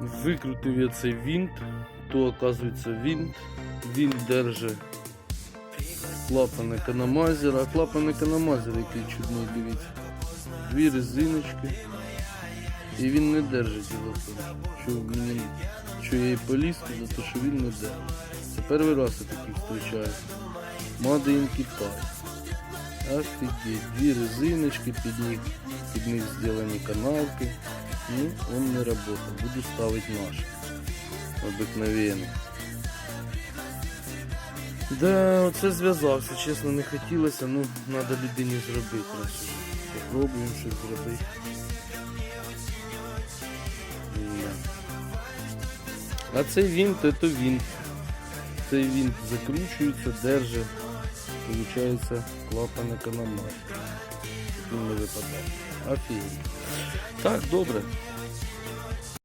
Викрутив я цей винт, то оказується винт. Він держить клапан економайзера, а клапан економайзера який чудний, дивіться. Дві резиночки. І він не держить його. Що, я і поліз туди, то що він не держить. Це перший раз я такий зустрічаю. In Китай. Офигеть, две резиночки під них, під них сделаны канавки. Ну, он не работал. Буду ставить наш. Обыкновенный. Да, оце зв'язався, чесно, не хотілося, ну, треба людині зробити. Попробуємо щось зробити. А цей винт, це винт. Цей винт закручується, держить. Получается клапан економат. Він не випадає. Afirmo. Tá, dobra.